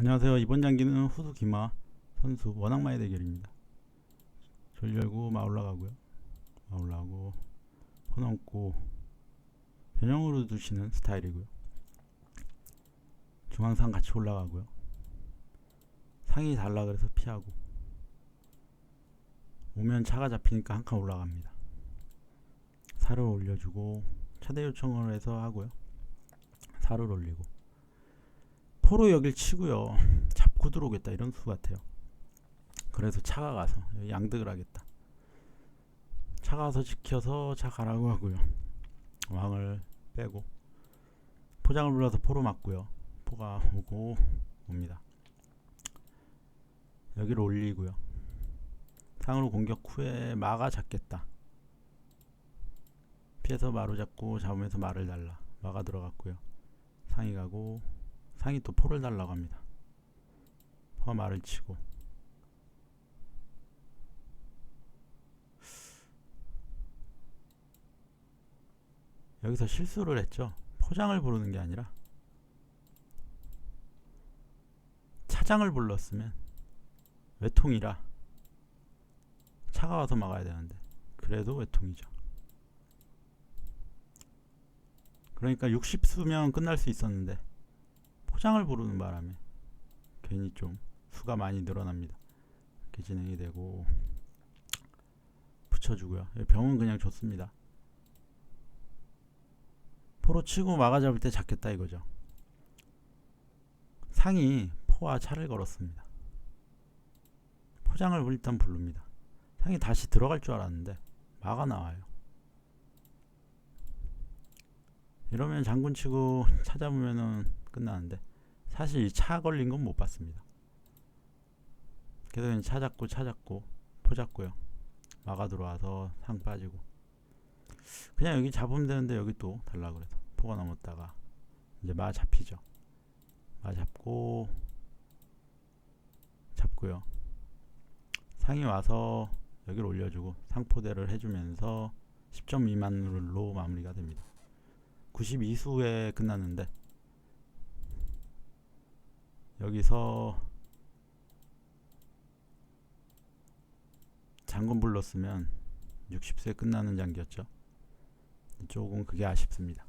안녕하세요. 이번 장기는 후수 기마 선수 원악마의 대결입니다. 졸 열고 마 올라가고요. 마 올라가고 포 넘고 변형으로 두시는 스타일이고요. 중앙상 같이 올라가고요. 상이 달라 그래서 피하고 오면 차가 잡히니까 한 칸 올라갑니다. 살을 올려주고 차대 요청을 해서 하고요. 살을 올리고 포로 여길 치고요. 잡고 들어오겠다 이런 수 같아요. 그래서 차가 가서 양득을 하겠다. 차 가서 지켜서 차 가라고 하고요. 왕을 빼고 포장을 불러서 포로 맞고요. 포가 오고 옵니다. 여기를 올리고요. 상으로 공격 후에 마가 잡겠다. 피해서 마로 잡고 잡으면서 마를 달라. 마가 들어갔고요. 상이 가고 상이 또 포를 달라고 합니다. 포가 말을 치고 여기서 실수를 했죠. 포장을 부르는 게 아니라 차장을 불렀으면 외통이라 차가 와서 막아야 되는데 그래도 외통이죠. 그러니까 60수면 끝날 수 있었는데 포장을 부르는 바람에 괜히 좀 수가 많이 늘어납니다. 이렇게 진행이 되고 붙여주고요. 병은 그냥 좋습니다. 포로 치고 막아 잡을 때 잡겠다 이거죠. 상이 포와 차를 걸었습니다. 포장을 일단 부릅니다. 상이 다시 들어갈 줄 알았는데 마가 나와요. 이러면 장군 치고 찾아보면은 끝나는데 사실 이 차 걸린 건 못 봤습니다. 그래서 그냥 차 잡고 차 잡고 포 잡고요. 마가 들어와서 상 빠지고 그냥 여기 잡으면 되는데 여기 또 달라 그래서 포가 넘었다가 이제 마 잡히죠. 마 잡고 잡고요. 상이 와서 여기를 올려주고 상포대를 해주면서 10점 미만으로 마무리가 됩니다. 92수에 끝났는데 여기서 장군 불렀으면 60세 끝나는 장기였죠. 조금 그게 아쉽습니다.